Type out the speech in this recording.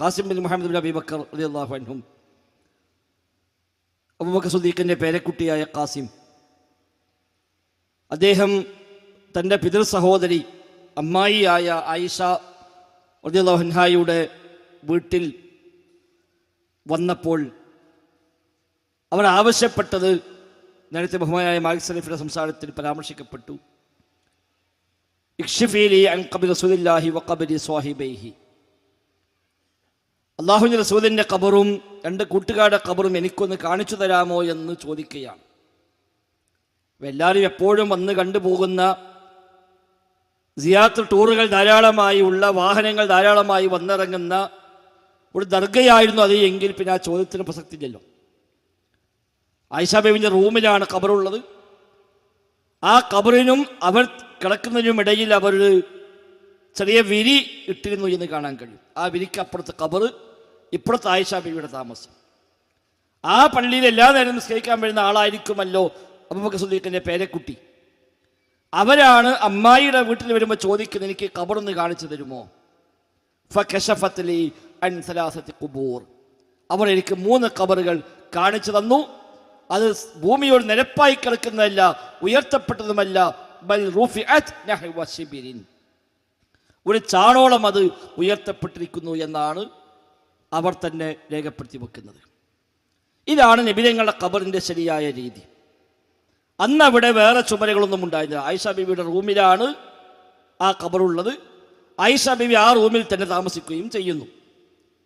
Qasim bin Muhammad bin Abi Bakr റളിയല്ലാഹു അൻഹും. Abu Bakr സുദ്ദീഖിന്റെ പേരക്കുട്ടിയായ ഖാസിം. അദ്ദേഹം തന്റെ പിതൃ സഹോദരി അമ്മായിയായ ആയിഷ റളിയല്ലാഹുൻഹായുടെ വീട്ടിൽ വന്നപ്പോൾ അവർ ആവശ്യപ്പെട്ടത് നേരത്തെ ബഹുമാനായ മാലിക് സലീഫിന്റെ സംസാരത്തിൽ പരാമർശിക്കപ്പെട്ടു. ഇക്ഷിഫീലി അൻ കബി റസൂലില്ലാഹി വക്കബരി സ്വാഹിബൈഹി അള്ളാഹുവിന്റെ റസൂലിന്റെ കബറും രണ്ട് കൂട്ടുകാരുടെ കബറും എനിക്കൊന്ന് കാണിച്ചു തരാമോ എന്ന് ചോദിക്കുകയാണ്. എല്ലാവരും എപ്പോഴും വന്ന് കണ്ടുപോകുന്ന സിയാത്ത് ടൂറുകൾ ധാരാളമായി ഉള്ള വാഹനങ്ങൾ ധാരാളമായി വന്നിറങ്ങുന്ന ഒരു ദർഗയായിരുന്നു അത് എങ്കിൽ പിന്നെ ആ ചോദ്യത്തിന് പ്രസക്തിയില്ലല്ലോ. ആയിഷ ബേബിന്റെ റൂമിലാണ് കബറുള്ളത് ആ കബറിനും അവർ കിടക്കുന്നതിനും ഇടയിൽ അവർ ചെറിയ വിരി ഇട്ടിരുന്നു എന്ന് കാണാൻ കഴിയും. ആ വിരിക്ക് അപ്പുറത്ത് ഖബറ് ഇപ്പുറത്ത് ആയിഷ ബീവിയുടെ താമസം. ആ പള്ളിയിൽ എല്ലാ നേരം നിസ്കരിക്കാൻ വരുന്ന ആളായിരിക്കുമല്ലോ അബുബക്കർ സുദ്ദീഖിന്റെ പേരക്കുട്ടി. അവരാണ് അമ്മായിയുടെ വീട്ടിൽ വരുമ്പോൾ ചോദിക്കുന്നത് എനിക്ക് കബറൊന്ന് കാണിച്ചു തരുമോ? ഫലി അൻ സലാസത്തി കുബൂർ അവർ എനിക്ക് മൂന്ന് കബറുകൾ കാണിച്ചു തന്നു. അത് ഭൂമിയോട് നിരപ്പായി കിടക്കുന്നതല്ല ഉയർത്തപ്പെട്ടതുമല്ല. ബൽ ഒരു ചാണോളം അത് ഉയർത്തപ്പെട്ടിരിക്കുന്നു എന്നാണ് അവർ തന്നെ രേഖപ്പെടുത്തി വെക്കുന്നത് ഇതാണ് നിബിതങ്ങളുടെ ഖബറിന്റെ ശരിയായ രീതി. അന്ന് അവിടെ വേറെ ചുമരുകളൊന്നും ഉണ്ടായിരുന്നില്ല. ആയിഷ ബിബിയുടെ റൂമിലാണ് ആ ഖബറുള്ളത്. ആയിഷ ബിബി ആ റൂമിൽ തന്നെ താമസിക്കുകയും ചെയ്യുന്നു.